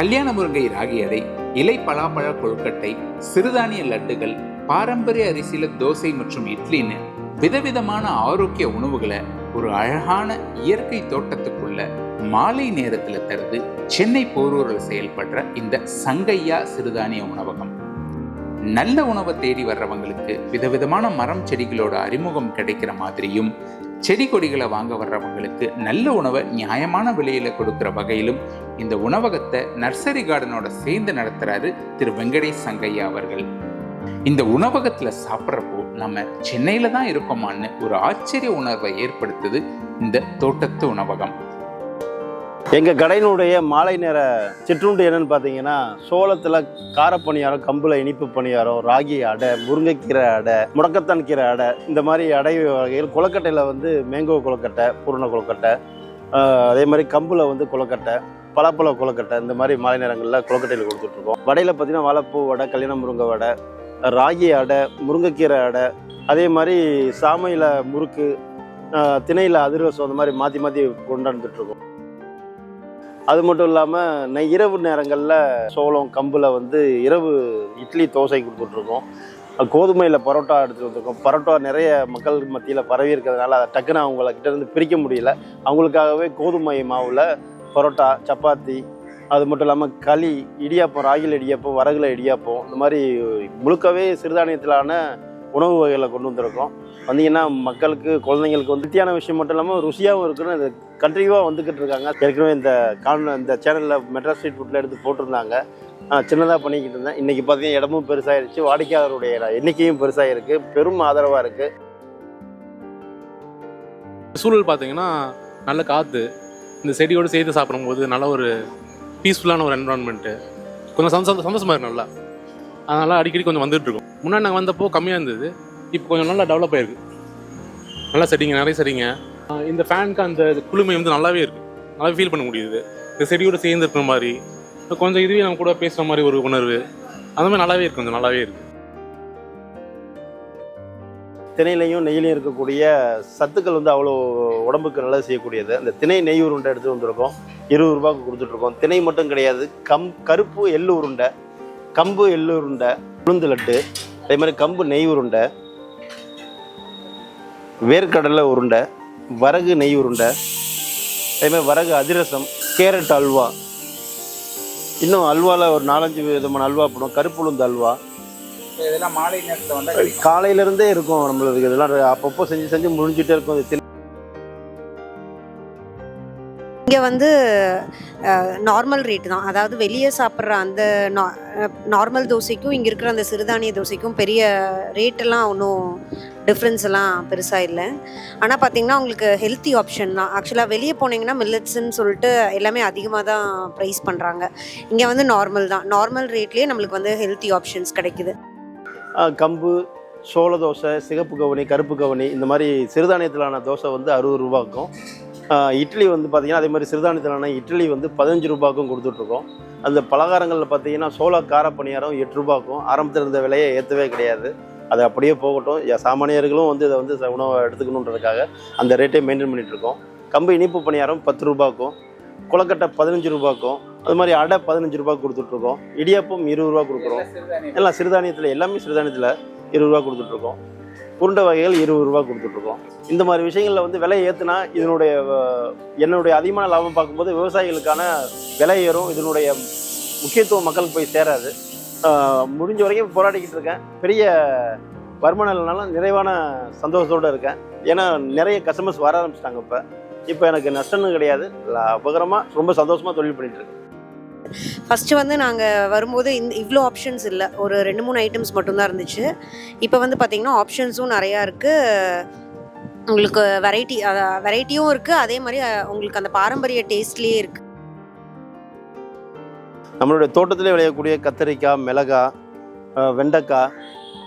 கல்யாண முருங்கை ராகி இலை பலாப்பழ கொழுக்கட்டை சிறுதானிய லட்டுகள் பாரம்பரிய அரிசியில தோசை மற்றும் இட்லின்னு விதவிதமான ஆரோக்கிய உணவுகளை ஒரு அழகான இயற்கை தோட்டத்துக்குள்ள மாலை நேரத்தில் தருது சென்னை போரூரில் செயல்படுற இந்த சங்கையா சிறுதானிய உணவகம். நல்ல உணவை தேடி வர்றவங்களுக்கு விதவிதமான மரம் செடிகளோட அறிமுகம் கிடைக்கிற மாதிரியும் செடி கொடிகளை வாங்க வர்றவங்களுக்கு நல்ல உணவை நியாயமான விலையில கொடுக்குற வகையிலும் இந்த உணவகத்தை நர்சரி கார்டனோட சேர்ந்து நடத்துறாரு திரு வெங்கடேஷ் சங்கையா அவர்கள். இந்த உணவகத்துல சாப்பிட்றப்போ நம்ம சென்னையில தான் இருக்கோமான்னு ஒரு ஆச்சரிய உணர்வை ஏற்படுத்துது இந்த தோட்டத்து உணவகம். எங்கள் கடையினுடைய மாலை நேர சிற்றுண்டு என்னன்னு பார்த்தீங்கன்னா சோளத்தில் காரப்பணியாரம் கம்பில் இனிப்பு பணியாரம் ராகி அடை முருங்கைக்கீரை அடை முடக்கத்தான் கீரை அடை இந்த மாதிரி அடை வகைகள் கொழுக்கட்டையில் வந்து மேங்கோ கொழுக்கட்டை பூரண கொழுக்கட்டை அதே மாதிரி கம்பில் வந்து கொழுக்கட்டை பலாப்பழ கொழுக்கட்டை இந்த மாதிரி மாலை நேரங்களில் கொழுக்கட்டையில் கொடுத்துட்ருக்கோம் வடையில் பார்த்தீங்கன்னா வாழைப்பூ வடை கல்யாண முருங்கை வடை ராகி அடை முருங்கைக்கீரை அடை அதே மாதிரி சாமையில் முறுக்கு திணையில் அதிர்வசம் அந்த மாதிரி மாற்றி மாற்றி கொண்டாந்துட்ருக்கோம் அது மட்டும் இல்லாமல் நெய் இரவு நேரங்களில் சோளம் கம்பில் வந்து இரவு இட்லி தோசை கொடுத்துட்ருக்கோம். கோதுமையில் பரோட்டா எடுத்துகிட்டு வந்திருக்கோம். பரோட்டா நிறைய மக்கள் மத்தியில் பரவி இருக்கிறதுனால அதை டக்குன்னு அவங்கள கிட்டேருந்து பிரிக்க முடியல. அவங்களுக்காகவே கோதுமை மாவில் பரோட்டா சப்பாத்தி அது மட்டும் இல்லாமல் களி இடியாப்பம் ராகில் இடியாப்பம் வரகுல இடியாப்பம் இந்த மாதிரி முழுக்கவே சிறுதானியத்திலான உணவு வகைகளை கொண்டு வந்திருக்கோம். வந்தீங்கன்னா மக்களுக்கு குழந்தைங்களுக்கு வந்து வித்தியான விஷயம் மட்டும் இல்லாமல் ருசியாகவும் இருக்குன்னு அது கண்டினியூவாக வந்துக்கிட்டு இருக்காங்க. ஏற்கனவே இந்த கான் இந்த சேனலில் மெட்ராஸ் ஸ்ட்ரீட் ஃபுட்டில் எடுத்து போட்டிருந்தாங்க. சின்னதாக பண்ணிக்கிட்டு இருந்தேன். இன்றைக்கி பார்த்தீங்கன்னா இடமும் பெருசாகிருச்சு வாடிக்கையாளருடைய எண்ணிக்கையும் பெருசாக இருக்குது பெரும் ஆதரவாக இருக்குது சூழல் பார்த்தீங்கன்னா நல்ல காற்று இந்த செடியோடு சேர்த்து சாப்பிடும்போது நல்ல ஒரு பீஸ்ஃபுல்லான ஒரு என்வரான்மெண்ட்டு கொஞ்சம் சந்தோஷம் சந்தோஷமாக இருக்கு நல்லா. அதனால் அடிக்கடி கொஞ்சம் வந்துட்டு இருக்கோம். முன்னாடி நாங்கள் வந்தப்போ கம்மியாக இருந்தது. இப்போ கொஞ்சம் நல்லா டெவலப் ஆயிருக்கு. நல்லா செடிங்க நிறைய செடிங்க இந்த ஃபேனுக்கு அந்த குளுமை வந்து நல்லாவே இருக்கு. நல்லா ஃபீல் பண்ண முடியுது. இந்த செடியோடு சேர்ந்து இருக்கிற மாதிரி கொஞ்சம் இதுவே நம்ம கூட பேசுகிற மாதிரி ஒரு உணர்வு. அந்த மாதிரி நல்லாவே இருக்கு கொஞ்சம் நல்லாவே இருக்கு. திணையிலையும் நெய்யிலையும் இருக்கக்கூடிய சத்துக்கள் வந்து அவ்வளோ உடம்புக்கு நல்லது செய்யக்கூடியது. அந்த திணை நெய் உருண்டை எடுத்து வந்திருக்கோம். இருபது ரூபாய்க்கு கொடுத்துட்ருக்கோம் திணை மட்டும் கிடையாது கம் கருப்பு எள்ளு உருண்டை கம்பு எள்ளு உருண்டை உளுந்து லட்டு அதே மாதிரி கம்பு நெய் உருண்டை வேர்க்கடலை உருண்டை வரகு நெய் உருண்டை அதே மாதிரி வரகு அதிரசம் கேரட் அல்வா. இன்னும் அல்வாவில் ஒரு நாலஞ்சு விதமான அல்வா போடும் கருப்பு உளுந்து அல்வா. இதெல்லாம் மாலை நேரத்தில் வந்தா காலையில இருந்தே இருக்கும் நம்மளுக்கு இதெல்லாம். அப்பப்போ செஞ்சு செஞ்சு முடிஞ்சுட்டே இருக்கும். இங்கே வந்து நார்மல் ரேட்டு தான். அதாவது வெளியே சாப்பிட்ற அந்த நார்மல் தோசைக்கும் இங்கே இருக்கிற அந்த சிறுதானிய தோசைக்கும் பெரிய ரேட்டெல்லாம் ஒன்றும் டிஃப்ரென்ஸ் எல்லாம் பெருசாக இல்லை. ஆனால் பார்த்தீங்கன்னா உங்களுக்கு ஹெல்த்தி ஆப்ஷன் தான். ஆக்சுவலாக வெளியே போனீங்கன்னா மில்லட்ஸ்ன்னு சொல்லிட்டு எல்லாமே அதிகமாக தான் ப்ரைஸ் பண்ணுறாங்க இங்கே வந்து நார்மல் தான். நார்மல் ரேட்லேயே நம்மளுக்கு வந்து ஹெல்த்தி ஆப்ஷன்ஸ் கிடைக்குது. கம்பு சோள தோசை சிகப்பு கவனி கருப்பு கவனி இந்த மாதிரி சிறுதானியத்திலான தோசை வந்து அறுபது ரூபாய்க்கும். இட்லி வந்து பார்த்திங்கன்னா அதே மாதிரி சிறுதானியத்திலான இட்லி வந்து பதினஞ்சு ரூபாய்க்கும் கொடுத்துட்ருக்கோம். அந்த பலகாரங்களில் பார்த்தீங்கன்னா சோள கார பணியாரம் எட்டு ரூபாய்க்கும் ஆரம்பத்தில் இருந்த விலையை ஏற்றவே கிடையாது. அது அப்படியே போகட்டும். சாமானியர்களும் வந்து இதை வந்து ச- உணவை எடுத்துக்கணுன்றதுக்காக அந்த ரேட்டை மெயின்டைன் பண்ணிகிட்ருக்கோம் கம்பு இனிப்பு பணியாரம் பத்து ரூபாய்க்கும் குளக்கட்டை பதினஞ்சு ரூபாய்க்கும் அது மாதிரி அடை பதினஞ்சு ரூபா கொடுத்துட்ருக்கோம். இடியாப்பம் இருபது ரூபா கொடுக்குறோம். எல்லாம் சிறுதானியத்தில் எல்லாமே சிறுதானியத்தில் இருபது ரூபா கொடுத்துட்ருக்கோம். உருண்டை வகைகள் இருபது ரூபா கொடுத்துட்ருக்கோம். இந்த மாதிரி விஷயங்களில் வந்து விலை ஏற்றுனா இதனுடைய என்னுடைய அதிகமான லாபம் பார்க்கும்போது விவசாயிகளுக்கான விலை ஏறும். இதனுடைய முக்கியத்துவம் மக்களுக்கு போய் சேராது. முடிஞ்ச வரைக்கும் போராடிக்கிட்டு இருக்கேன். பெரிய வருமானம் இல்லைனாலும் நிறைவான சந்தோஷத்தோடு இருக்கேன். ஏன்னா நிறைய கஸ்டமர்ஸ் வர ஆரம்பிச்சிட்டாங்க இப்போ. இப்போ எனக்கு நஷ்டம்னு கிடையாது. அபகரமாக ரொம்ப சந்தோஷமாக தொழில் பண்ணிகிட்டு இருக்கேன். ஃபஸ்ட்டு வந்து நாங்கள் வரும்போது இந்த இவ்வளோ ஆப்ஷன்ஸ் இல்லை. ஒரு ரெண்டு மூணு ஐட்டம்ஸ் மட்டும்தான் இருந்துச்சு. இப்போ வந்து பார்த்திங்கன்னா ஆப்ஷன்ஸும் நிறையா இருக்குது உங்களுக்கு வெரைட்டி வெரைட்டியும் இருக்குது அதே மாதிரி உங்களுக்கு அந்த பாரம்பரிய டேஸ்ட்லேயே இருக்குது நம்மளுடைய தோட்டத்திலே விளையக்கூடிய கத்தரிக்காய் மிளகாய் வெண்டைக்காய்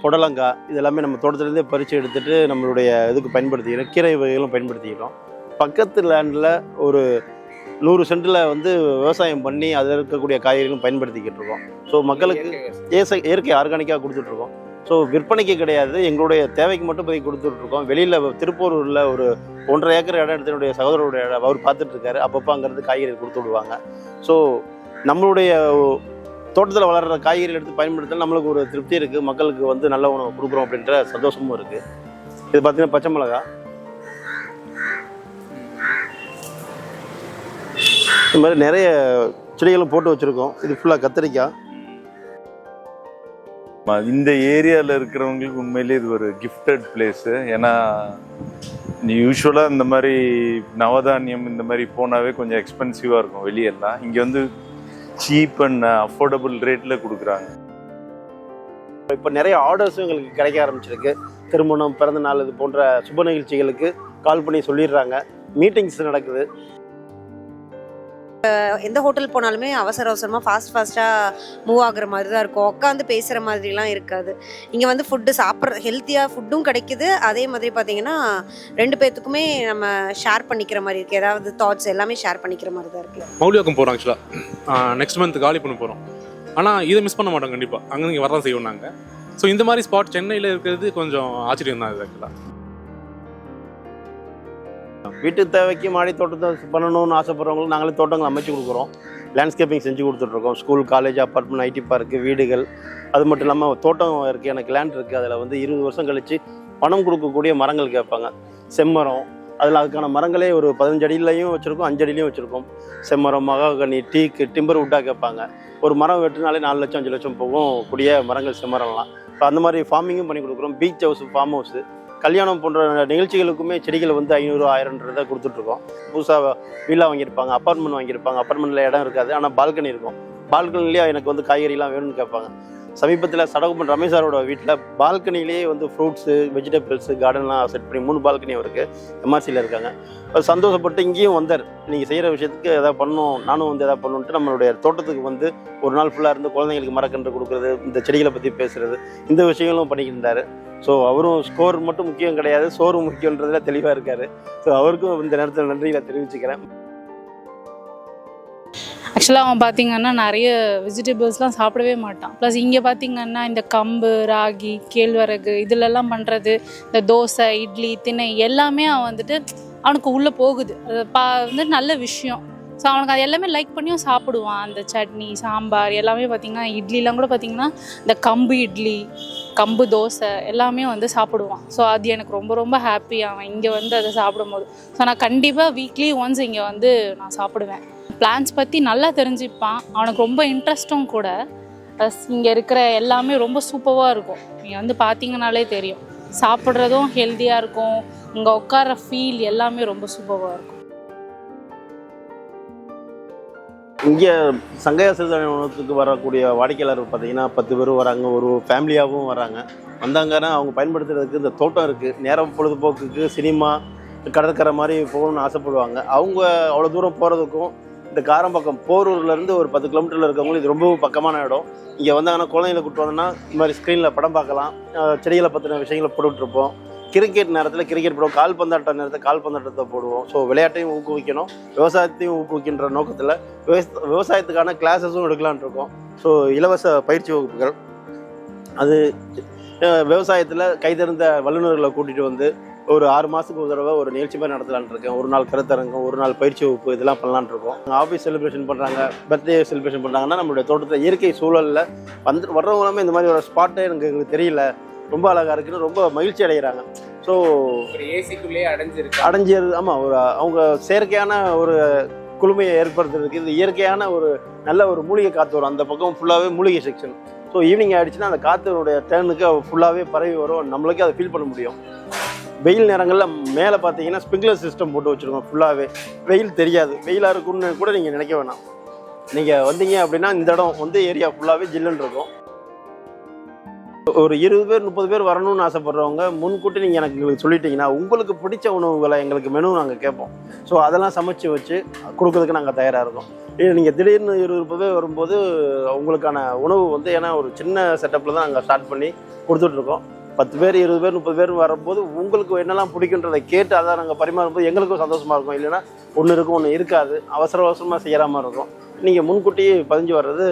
புடலங்காய் இது எல்லாமே நம்ம தோட்டத்துலேருந்தே பறித்து எடுத்துகிட்டு நம்மளுடைய இதுக்கு பயன்படுத்திக்கிறோம். கீரை வகைகளும் பயன்படுத்திக்கிறோம். பக்கத்து லேண்டில் ஒரு நூறு சென்டில் வந்து விவசாயம் பண்ணி அதில் இருக்கக்கூடிய காய்கறிகளும் பயன்படுத்திக்கிட்டு இருக்கோம். ஸோ மக்களுக்கு இயற்கை இயற்கை ஆர்கானிக்காக கொடுத்துட்ருக்கோம் ஸோ விற்பனைக்கு கிடையாது எங்களுடைய தேவைக்கு மட்டும் போய் கொடுத்துட்ருக்கோம் வெளியில் திருப்பூரில் ஒரு ஒன்றரை ஏக்கர் இடம் எடுத்து என்னுடைய சகோதரருடைய இடம் அவர் பார்த்துட்டு இருக்காரு. அப்பப்போ அங்கேருந்து காய்கறி கொடுத்து விடுவாங்க. ஸோ நம்மளுடைய தோட்டத்தில் வளர்கிற காய்கறிகள் எடுத்து பயன்படுத்தினா நம்மளுக்கு ஒரு திருப்தி இருக்குது மக்களுக்கு வந்து நல்ல உணவு கொடுக்குறோம் அப்படின்ற சந்தோஷமும் இருக்குது இது பார்த்தீங்கன்னா பச்சை மிளகா இந்த மாதிரி நிறைய செடிகளும் போட்டு வச்சுருக்கோம். இது ஃபுல்லாக கத்திரிக்காய். இந்த ஏரியாவில் இருக்கிறவங்களுக்கு உண்மையிலேயே இது ஒரு கிஃப்டட் பிளேஸு ஏன்னா யூஸ்வலாக இந்த மாதிரி நவதானியம் இந்த மாதிரி போனாவே கொஞ்சம் எக்ஸ்பென்சிவாக இருக்கும் வெளியெல்லாம். இங்கே வந்து சீப் அண்ட் அஃபோர்டபுள் ரேட்டில் கொடுக்குறாங்க. இப்போ நிறைய ஆர்டர்ஸும் எங்களுக்கு கிடைக்க ஆரம்பிச்சிருக்கு. திருமணம் பிறந்த நாள் இது போன்ற சுப நிகழ்ச்சிகளுக்கு கால் பண்ணி சொல்லிடுறாங்க. மீட்டிங்ஸ் நடக்குது. எந்த ஹோட்டல் போனாலுமே அவசர அவசரமாக ஃபாஸ்ட் ஃபாஸ்ட்டாக மூவ் ஆகுற மாதிரி தான் இருக்கும். உட்காந்து பேசுகிற மாதிரிலாம் இருக்காது. இங்கே வந்து ஃபுட்டு சாப்பிட்ற ஹெல்த்தியாக ஃபுட்டும் கிடைக்குது. அதே மாதிரி பார்த்தீங்கன்னா ரெண்டு பேர்த்துக்குமே நம்ம ஷேர் பண்ணிக்கிற மாதிரி இருக்குது ஏதாவது தாட்ஸ் எல்லாமே ஷேர் பண்ணிக்கிற மாதிரி தான் இருக்குது மௌலியாக்கம் போகிறோம் ஆக்சுவலாக நெக்ஸ்ட் மந்த் காலி பண்ண போகிறோம் ஆனால் இதை மிஸ் பண்ண மாட்டோம் கண்டிப்பாக அங்கே இங்கே வரதான் செய்வோம் நாங்கள் ஸோ இந்த மாதிரி ஸ்பாட் சென்னையில் இருக்கிறது கொஞ்சம் ஆச்சரியம் தான் இது ஆக்சுவலாக வீட்டு தேவைக்கு மாடி தோட்டத்தை பண்ணணும்னு ஆசைப்படுறவங்களுக்கு நாங்களே தோட்டங்கள் அமைச்சு கொடுக்குறோம். லேண்ட்ஸ்கேப்பிங் செஞ்சு கொடுத்துட்ருக்கோம் school college apartment IT park வீடுகள். அது மட்டும் இல்லாமல் தோட்டம் இருக்குது எனக்கு லேண்ட் இருக்குது அதில் வந்து இருபது வருஷம் கழித்து பணம் கொடுக்கக்கூடிய மரங்கள் கேட்பாங்க. செம்மரம். அதில் அதுக்கான மரங்களே ஒரு பதினஞ்சு அடியிலையும் வச்சுருக்கோம் அஞ்சு அடியிலையும் வச்சுருக்கோம். செம்மரம் மகாகனி டீக்கு டிம்பர் வுட்டாக கேட்பாங்க. ஒரு மரம் வெட்டினாலே நாலு லட்சம் அஞ்சு லட்சம் போகும். கூடிய மரங்கள் செம்மரம்லாம். இப்போ அந்த மாதிரி ஃபார்மிங்கும் பண்ணி கொடுக்குறோம். பீச் ஹவுஸ் ஃபார்ம் ஹவுஸ் கல்யாணம் போன்ற நிகழ்ச்சிகளுக்குமே செடிகள் வந்து ஐநூறு ஆயிரன்றதை கொடுத்துட்ருக்கோம். புதுசாக வீலாக வாங்கியிருப்பாங்க அப்பார்ட்மெண்ட் வாங்கியிருப்பாங்க. அப்பார்ட்மெண்ட்டில் இடம் இருக்காது ஆனால் பால்கனி இருக்கும். பால்கனிலேயே எனக்கு வந்து காய்கறிலாம் வேணும்னு கேட்பாங்க. சமீபத்தில் சடகுப்பன் ரமேஷ் சாரோட வீட்டில் பால்கனிலேயே வந்து ஃப்ரூட்ஸு வெஜிடபிள்ஸு கார்டன்லாம் செட் பண்ணி மூணு பால்கனி இருக்குது எம்ஆர்சியில் இருக்காங்க. அவர் சந்தோஷப்பட்டு இங்கேயும் வந்தார். நீங்கள் செய்கிற விஷயத்துக்கு எதாவது பண்ணணும் நானும் வந்து எதாவது பண்ணணுன்ட்டு நம்மளுடைய தோட்டத்துக்கு வந்து ஒரு நாள் ஃபுல்லாக இருந்து குழந்தைங்களுக்கு மரக்கன்று கொடுக்குறது இந்த செடிகளை பற்றி பேசுகிறது இந்த விஷயங்களும் பண்ணிக்கிட்டு இருந்தார். ஸோ அவரும் ஸ்கோர் மட்டும் முக்கியம் கிடையாது. சோறு முக்கியன்றதுல தெளிவாக இருக்கார். ஸோ அவருக்கும் இந்த நேரத்தில் நன்றிகளை தெரிவிச்சுக்கிறேன். ஆக்சுவலாக அவன் பார்த்தீங்கன்னா நிறைய வெஜிடபிள்ஸ்லாம் சாப்பிடவே மாட்டான். ப்ளஸ் இங்கே பார்த்தீங்கன்னா இந்த கம்பு ராகி கேழ்வரகு இதிலெல்லாம் பண்ணுறது இந்த தோசை இட்லி திணை எல்லாமே அவன் வந்துட்டு அவனுக்கு உள்ளே போகுது. அது பா வந்து நல்ல விஷயம். ஸோ அவனுக்கு அது எல்லாமே லைக் பண்ணியும் சாப்பிடுவான். அந்த சட்னி சாம்பார் எல்லாமே பார்த்தீங்கன்னா இட்லிலாம் கூட பார்த்தீங்கன்னா இந்த கம்பு இட்லி கம்பு தோசை எல்லாமே வந்து சாப்பிடுவான். ஸோ அது எனக்கு ரொம்ப ரொம்ப ஹாப்பி அவன் இங்கே வந்து அதை சாப்பிடும்போது. ஸோ நான் கண்டிப்பாக வீக்லி ஒன்ஸ் இங்கே வந்து நான் சாப்பிடுவேன். பிளான்ஸ் பற்றி நல்லா தெரிஞ்சுப்பான். அவனுக்கு ரொம்ப இன்ட்ரெஸ்ட்டும் கூட. ப்ளஸ் இங்கே இருக்கிற எல்லாமே ரொம்ப சூப்பராக இருக்கும். நீங்கள் வந்து பார்த்தீங்கனாலே தெரியும். சாப்பிட்றதும் ஹெல்த்தியாக இருக்கும். இங்கே உட்கார ஃபீல் எல்லாமே ரொம்ப சூப்பராக இருக்கும். இங்கே சங்கையா சிறுதானிய உணவகத்துக்கு வரக்கூடிய வாடிக்கையாளர் பார்த்தீங்கன்னா பத்து பேரும் வராங்க ஒரு ஃபேமிலியாகவும் வராங்க. வந்தாங்கன்னா அவங்க பயன்படுத்துறதுக்கு இந்த தோட்டம் இருக்குது நேரம் பொழுதுபோக்குக்கு சினிமா கடற்கரை மாதிரி போகணும்னு ஆசைப்படுவாங்க. அவங்க அவ்வளோ தூரம் போகிறதுக்கும் இந்த காரம்பாக்கம் போரூர்லேருந்து ஒரு பத்து கிலோமீட்டரில் இருக்கவங்களுக்கு இது ரொம்பவும் பக்கமான இடம். இங்கே வந்தாங்கன்னா குழந்தைங்களை கூப்பிட்டு வந்தோன்னா இந்த மாதிரி ஸ்க்ரீனில் படம் பார்க்கலாம். செடிகளை பற்றின விஷயங்களை போட்டுட்ருப்போம் கிரிக்கெட் நேரத்தில் கிரிக்கெட் போடுவோம். கால்பந்தாட்ட நேரத்தில் கால்பந்தாட்டத்தை போடுவோம். ஸோ விளையாட்டையும் ஊக்குவிக்கணும். விவசாயத்தையும் ஊக்குவிக்கின்ற நோக்கத்தில் விவசாய விவசாயத்துக்கான கிளாஸஸும் எடுக்கலான் இருக்கோம். ஸோ இலவச பயிற்சி வகுப்புகள். அது விவசாயத்தில் கைதறிந்த வல்லுநர்களை கூட்டிகிட்டு வந்து ஒரு ஆறு மாதத்துக்கு ஒரு தடவை ஒரு நிகழ்ச்சி மாதிரி நடத்தலான் இருக்கேன். ஒரு நாள் கருத்தரங்கம் ஒரு நாள் பயிற்சி வகுப்பு இதெல்லாம் பண்ணலான் இருக்கோம். ஆஃபீஸ் செலிப்ரேஷன் பண்ணுறாங்க பர்த்டே செலிப்ரேஷன் பண்ணுறாங்கன்னா நம்மளுடைய தோட்டத்தில் இயற்கை சூழலில் வந்து வர்றவங்களுமே இந்த மாதிரி ஒரு ஸ்பாட்டே எனக்கு எங்களுக்கு தெரியல. ரொம்ப அழகாக இருக்குன்னு ரொம்ப மகிழ்ச்சி அடைகிறாங்க. ஸோ ஒரு ஏசிக்குள்ளேயே அடைஞ்சிருக்கு? அடைஞ்சது ஆமாம் ஒரு அவங்க செயற்கையான ஒரு குளுமையை ஏற்படுத்துறதுக்கு இது இயற்கையான ஒரு நல்ல ஒரு மூலிகை காற்று வரும். அந்த பக்கம் ஃபுல்லாகவே மூலிகை செக்ஷன் ஸோ ஈவினிங் ஆயிடுச்சுன்னா அந்த காற்றுடைய டேர்னுக்கு ஃபுல்லாகவே பரவி வரும். நம்மளுக்கே அதை ஃபீல் பண்ண முடியும். வெயில் நேரங்களில் மேலே பார்த்தீங்கன்னா ஸ்ப்ரிங்க்லர் சிஸ்டம் போட்டு வச்சுருக்கோம் ஃபுல்லாகவே வெயில் தெரியாது. வெயிலாக இருக்கும்னு கூட நீங்கள் நினைக்க வேணாம். நீங்கள் வந்தீங்க அப்படின்னா இந்த இடம் வந்து ஏரியா ஃபுல்லாகவே ஜில்லுன்னு இருக்கும். ஒரு இருபது பேர் முப்பது பேர் வரணும்னு ஆசைப்படுறவங்க முன்கூட்டி நீங்கள் எனக்கு எங்களுக்கு சொல்லிட்டீங்கன்னா உங்களுக்கு பிடிச்ச உணவுகளை எங்களுக்கு மெனு நாங்கள் கேட்போம். ஸோ அதெல்லாம் சமைச்சு வச்சு கொடுக்கறதுக்கு நாங்கள் தயாராக இருக்கோம். இது நீங்கள் திடீர்னு இருபது பேர் வரும்போது உங்களுக்கான உணவு வந்து ஏன்னா ஒரு சின்ன செட்டப்பில் தான் நாங்கள் ஸ்டார்ட் பண்ணி கொடுத்துட்ருக்கோம் பத்து பேர் இருபது பேர் முப்பது பேர் வரும்போது உங்களுக்கு என்னெல்லாம் பிடிக்குன்றதை கேட்டு அதை நாங்கள் பரிமாறும்போது எங்களுக்கும் சந்தோஷமாக இருக்கும். இல்லைன்னா ஒன்று இருக்கும் ஒன்று இருக்காது. அவசர அவசரமாக செய்கிற மாதிரி இருக்கும். நீங்கள் முன்கூட்டி பதிஞ்சு வர்றது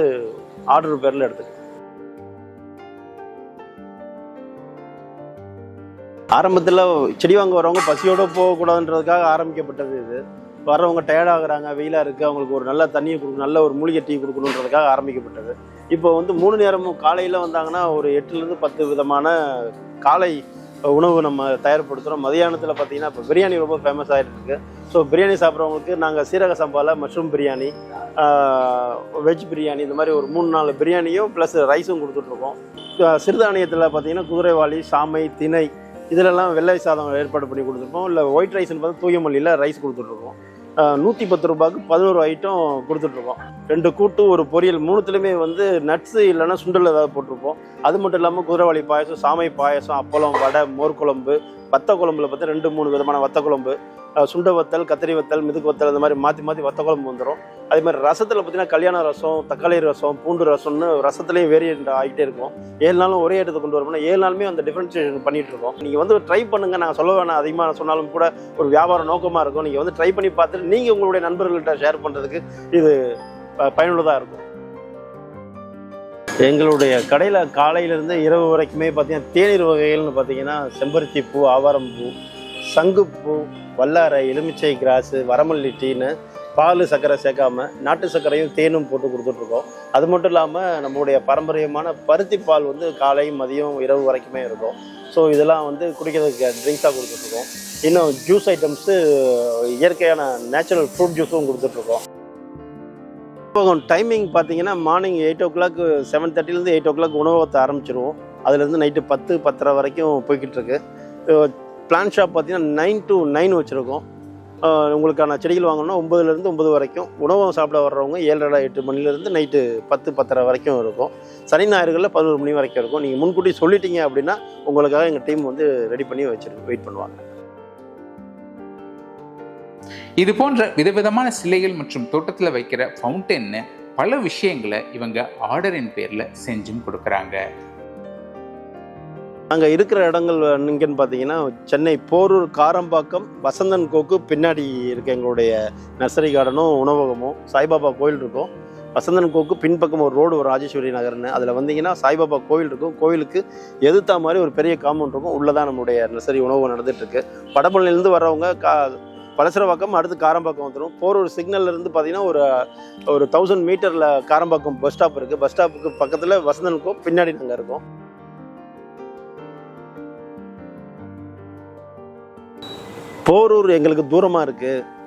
ஆர்டர் பேரில் எடுத்துக்கலாம் ஆரம்பத்தில் செடி வாங்க வரவங்க பசியோடு போகக்கூடாதுன்றதுக்காக ஆரம்பிக்கப்பட்டது இது. வரவங்க டயர்டாகிறாங்க வெயிலாக இருக்குது அவங்களுக்கு ஒரு நல்ல தண்ணியை கொடுக்கணும் நல்ல ஒரு மூலிகை டீ கொடுக்கணுன்றதுக்காக ஆரம்பிக்கப்பட்டது. இப்போ வந்து மூணு நேரமும் காலையில் வந்தாங்கன்னா ஒரு எட்டுலேருந்து பத்து விதமான காலை உணவு நம்ம தயார்படுத்துகிறோம் மதியானத்தில் பார்த்தீங்கன்னா இப்போ பிரியாணி ரொம்ப ஃபேமஸ் ஆகிட்டு இருக்கு. ஸோ பிரியாணி சாப்பிட்றவங்களுக்கு நாங்கள் சீரக சம்பாவில் மஷ்ரூம் பிரியாணி வெஜ் பிரியாணி இந்த மாதிரி ஒரு மூணு நாலு பிரியாணியும் ப்ளஸ் ரைஸும் கொடுத்துட்ருக்கோம் சிறுதானியத்தில் பார்த்தீங்கன்னா குதிரைவாளி சாமை திணை இதிலெல்லாம் வெள்ளை சாதம் ஏற்பாடு பண்ணி கொடுத்துருப்போம். இல்லை ஒயிட் ரைஸ்னு பார்த்து தூயமல்லியில் ரைஸ் கொடுத்துட்ருக்கோம். நூற்றி பத்து ரூபாய்க்கு பதினோரு ஐட்டம் கொடுத்துட்ருக்கோம். ரெண்டு கூட்டு ஒரு பொரியல் மூணுத்துலேயுமே வந்து நட்ஸு இல்லைன்னா சுண்டல் ஏதாவது போட்டிருப்போம். அது மட்டும் இல்லாமல் குதிரைவாளி பாயசம் சாமை பாயசம் அப்பளம் வடை மோர் குழம்பு வத்த குழம்புல பார்த்து ரெண்டு மூணு விதமான வத்த குழம்பு. சுண்டை வத்தல் கத்திரி வத்தல் மிதுக்கு வத்தல் இந்த மாதிரி மாற்றி மாற்றி வத்த குழம்பு வந்துடும் அதே மாதிரி ரசத்தில் பார்த்தீங்கன்னா கல்யாண ரசம் தக்காளி ரசம் பூண்டு ரசம்னு ரசத்துலேயும் வேரியண்ட் ஆகிட்டே இருக்கும். ஏழு நாளும் ஒரே இடத்துக்கு கொண்டு வரணும்னா ஏழு நாளுமே அந்த டிஃப்ரென்ஷியேஷன் பண்ணிட்டு இருக்கோம். நீங்கள் வந்து ட்ரை பண்ணுங்க. நாங்கள் சொல்ல வேணாம். அதிகமாக சொன்னாலும் கூட ஒரு வியாபார நோக்கமாக இருக்கும். நீங்கள் வந்து ட்ரை பண்ணி பார்த்துட்டு நீங்கள் உங்களுடைய நண்பர்கள்ட்ட ஷேர் பண்ணுறதுக்கு இது ப- பயனுள்ளதாக இருக்கும். எங்களுடைய கடையில் காலையிலேருந்து இரவு வரைக்குமே பார்த்தீங்கன்னா தேநீர் வகைகள்னு பார்த்தீங்கன்னா செம்பருத்தி பூ ஆவாரம் பூ சங்குப்பூ வல்லாரை எலுமிச்சை கிராஸு வரமல்லி டீன்னு பால் சர்க்கரை சேர்க்காம நாட்டு சர்க்கரையும் தேனும் போட்டு கொடுத்துட்ருக்கோம். அது மட்டும் இல்லாமல் நம்மளுடைய பாரம்பரியமான பருத்தி பால் வந்து காலை மதியம் இரவு வரைக்குமே இருக்கும். ஸோ இதெல்லாம் வந்து குடிக்கிறதுக்கு ட்ரிங்க்ஸாக கொடுத்துட்ருக்கோம். இன்னும் ஜூஸ் ஐட்டம்ஸு இயற்கையான நேச்சுரல் ஃப்ரூட் ஜூஸும் கொடுத்துட்ருக்கோம். டைமிங் பார்த்தீங்கன்னா morning eight o'clock seven தேர்ட்டிலேருந்து எயிட் ஓ கிளாக் உணவகத்தை ஆரம்பிச்சிருவோம். அதுலேருந்து நைட்டு பத்து பத்தரை வரைக்கும் போய்கிட்டு இருக்கு பிளான் ஷாப் பார்த்தீங்கன்னா நைன் டு நைன் வச்சுருக்கோம். உங்களுக்கான செடிகள் வாங்கணும்னா ஒம்பதுலேருந்து ஒம்பது வரைக்கும். உணவகம் சாப்பிட வர்றவங்க ஏழரை எட்டு மணிலேருந்து நைட்டு பத்து பத்தரை வரைக்கும் இருக்கும். சனி ஞாயிறுகளில் பதினோரு மணி வரைக்கும் இருக்கும். நீங்கள் முன்கூட்டி சொல்லிட்டீங்க அப்படின்னா உங்களுக்காக எங்கள் டீம் வந்து ரெடி பண்ணி வச்சிருக்கு வெயிட் பண்ணுவாங்க. இது போன்ற விதவிதமான சிலைகள் மற்றும் தோட்டத்தில் வைக்கிற ஃபவுண்டென்னு பல விஷயங்களை இவங்க ஆர்டரின் பேரில் செஞ்சும் கொடுக்குறாங்க. அங்கே இருக்கிற இடங்கள் எங்கேன்னு பார்த்தீங்கன்னா சென்னை போரூர் காரம்பாக்கம் வசந்தன் கோக்கு பின்னாடி இருக்க எங்களுடைய நர்சரி கார்டனும் உணவகமும் சாய்பாபா கோயில் இருக்கும். வசந்தன் கோக்கு பின்பக்கம் ஒரு ரோடு ஒரு ராஜேஸ்வரி நகர்னு. அதில் வந்தீங்கன்னா சாய்பாபா கோயில் இருக்கும். கோயிலுக்கு எதிர்த்தா மாதிரி ஒரு பெரிய காம்பவுண்ட் இருக்கும். உள்ளே தான் நம்மளுடைய நர்சரி உணவு நடந்துகிட்ருக்கு வடபழனிலேருந்து வரவங்க வர்றவங்க கா பலசரவாக்கம் அடுத்து காரம்பாக்கம் வந்துடும் போரூர் சிக்னல்ல இருந்து பார்த்தீங்கன்னா ஒரு ஒரு தௌசண்ட் மீட்டரில் காரம்பாக்கம் பஸ் ஸ்டாப் இருக்குது பஸ் ஸ்டாப்புக்கு பக்கத்தில் வசந்தன் கோ பின்னாடி நாங்கள் இருக்கோம். போரூர் எங்களுக்கு தூரமாக இருக்குது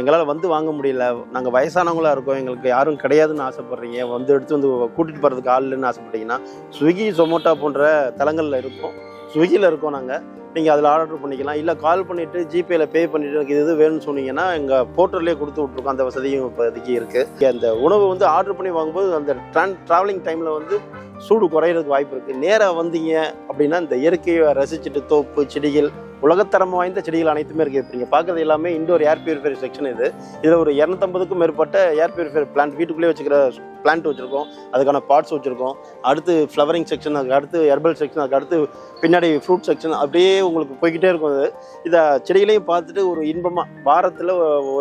எங்களால் வந்து வாங்க முடியல. நாங்கள் வயசானவங்களாக இருக்கோம். எங்களுக்கு யாரும் கிடையாதுன்னு ஆசைப்பட்றீங்க. வந்து எடுத்து வந்து கூட்டிகிட்டு போகிறதுக்கு ஆள் இல்லைன்னு ஆசைப்பட்டீங்கன்னா ஸ்விக்கி சொமோட்டோ போன்ற தளங்களில் இருக்கோம். ஸ்விக்கியில் இருக்கோம் நாங்கள் நீங்கள் அதில் ஆர்டர் பண்ணிக்கலாம். இல்லை கால் பண்ணிவிட்டு ஜிபேயில் பே பண்ணிவிட்டு எனக்கு இது இது வேணும்னு சொன்னீங்கன்னா எங்கள் போர்ட்டல்லே கொடுத்து விட்ருக்கோம் அந்த வசதியும் இப்போதைக்கு இருக்குது அந்த உணவு வந்து ஆர்டர் பண்ணி வாங்கும்போது அந்த ட்ரான் ட்ராவலிங் டைமில் வந்து சூடு குறையிறதுக்கு வாய்ப்பு இருக்குது நேராக வந்தீங்க அப்படின்னா இந்த இயற்கையை ரசிச்சுட்டு தோப்பு செடிகள் உலகத்தரம் வாய்ந்த செடிகள் அனைத்துமே இருக்குது இப்போ நீங்கள் பார்க்குறது எல்லாமே இண்டோர் ஏர் பியூரிஃபையர் செக்ஷன் இது. இதில் ஒரு இரநூத்தம்பதுக்கும் மேற்பட்ட ஏர் பியூரிஃபையர் பிளான்ட் வீட்டுக்குள்ளேயே வச்சுக்கிற பிளான்ட் வச்சுருக்கோம். அதுக்கான பார்ட்ஸ் வச்சுருக்கோம். அடுத்து ஃப்ளவரிங் செக்ஷன் அதுக்கு அடுத்து ஹெர்பல் செக்ஷன் அதுக்கு அடுத்து பின்னாடி ஃப்ரூட் செக்ஷன் அப்படியே உங்களுக்கு போய்கிட்டே இருக்கும் அது. இதை செடிகளையும் பார்த்துட்டு ஒரு இன்பமாக வாரத்தில்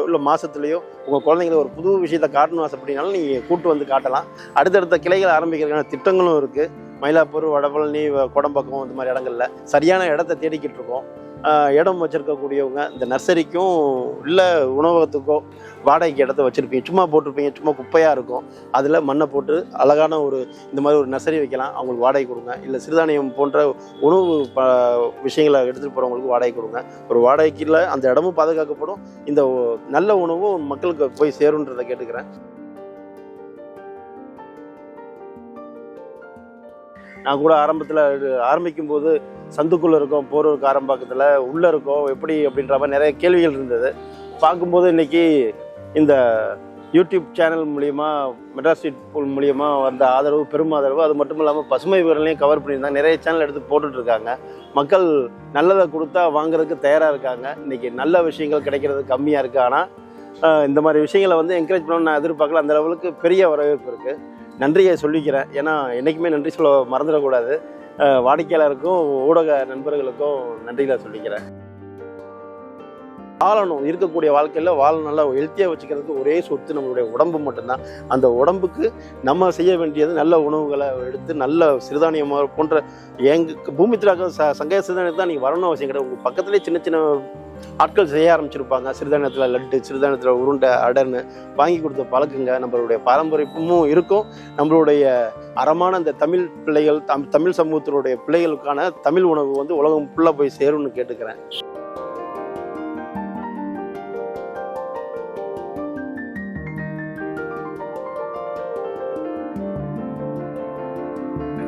உள்ள மாதத்துலேயோ உங்கள் குழந்தைங்களுக்கு ஒரு புது விஷயத்தை காட்டணும் ஆசைப்பட்டினாலும் நீங்கள் கூட்டு வந்து காட்டலாம். அடுத்தடுத்த கிளைகள் ஆரம்பிக்கிறதுக்கான திட்டங்களும் இருக்குது மயிலாப்பூர் வடபழனி குடம்பக்கம் கொடம்பாக்கம் இந்த மாதிரி இடங்கள்ல சரியான இடத்த தேடிக்கிட்டு இருக்கோம். இடம் வச்சுருக்கக்கூடியவங்க இந்த நர்சரிக்கும் இல்லை உணவகத்துக்கோ வாடகைக்கு இடத்த வச்சுருப்பீங்க. சும்மா போட்டிருப்பீங்க. சும்மா குப்பையாக இருக்கும். அதில் மண்ணை போட்டு அழகான ஒரு இந்த மாதிரி ஒரு நர்சரி வைக்கலாம். அவங்களுக்கு வாடகை கொடுங்க. இல்லை சிறுதானியம் போன்ற உணவு ப விஷயங்களை எடுத்துகிட்டு போகிறவங்களுக்கு வாடகை கொடுங்க. ஒரு வாடகைக்கு இல்லை அந்த இடமும் பாதுகாக்கப்படும். இந்த நல்ல உணவும் மக்களுக்கு போய் சேருன்றதை கேட்டுக்கிறேன். நான் கூட ஆரம்பத்தில் ஆரம்பிக்கும் போது சந்துக்குள்ளே இருக்கோம் போரூருக்கு ஆரம்பத்தில் உள்ளே இருக்கோம் எப்படி அப்படின்ற மாதிரி நிறைய கேள்விகள் இருந்தது. பார்க்கும்போது இன்றைக்கி இந்த யூடியூப் சேனல் மூலிமா மெட்ராஸ் ஸ்ட்ரீட் மூலிமா வந்த ஆதரவு பெரும் ஆதரவு அது மட்டும் இல்லாமல் பசுமை வீரர்களையும் கவர் பண்ணியிருந்தாங்க. நிறைய சேனல் எடுத்து போட்டுட்ருக்காங்க. மக்கள் நல்லதை கொடுத்தா வாங்குறதுக்கு தயாராக இருக்காங்க. இன்றைக்கி நல்ல விஷயங்கள் கிடைக்கிறது கம்மியாக இருக்குது ஆனால் இந்த மாதிரி விஷயங்களை வந்து என்கரேஜ் பண்ணணும்னு நான் எதிர்பார்க்கல. அந்த லெவலுக்கு பெரிய வரவேற்பு இருக்குது நன்றியை சொல்லிக்கிறேன். ஏன்னா என்றைக்குமே நன்றி சொல்ல மறந்துடக்கூடாது. வாடிக்கையாளருக்கும் ஊடக நண்பர்களுக்கும் நன்றிகளை சொல்லிக்கிறேன். வாழணும். இருக்கக்கூடிய வாழ்க்கையில் வாழ நல்லா ஹெல்த்தியாக வச்சுக்கிறதுக்கு ஒரே சொத்து நம்மளுடைய உடம்பு மட்டும்தான். அந்த உடம்புக்கு நம்ம செய்ய வேண்டியது நல்ல உணவுகளை எடுத்து நல்ல சிறுதானியமாக போன்ற எங்க பூமித்திராக்க ச சங்கைய சிறுதானியத்தை தான் நீங்கள் வரணும் அவசியம் கிடையாது. உங்கள் பக்கத்துலேயே சின்ன சின்ன ஆட்கள் செய்ய ஆரம்பிச்சிருப்பாங்க. சிறுதானியத்தில் லட்டு சிறுதானியத்தில் உருண்டை அடர்னு வாங்கி கொடுத்த பழக்குங்க நம்மளுடைய பாரம்பரியமும் இருக்கும். நம்மளுடைய அறமான இந்த தமிழ் பிள்ளைகள் தம் தமிழ் சமூகத்தினுடைய பிள்ளைகளுக்கான தமிழ் உணவு வந்து உலகம் ஃபுல்லாக போய் சேரும்னு கேட்டுக்கிறேன்.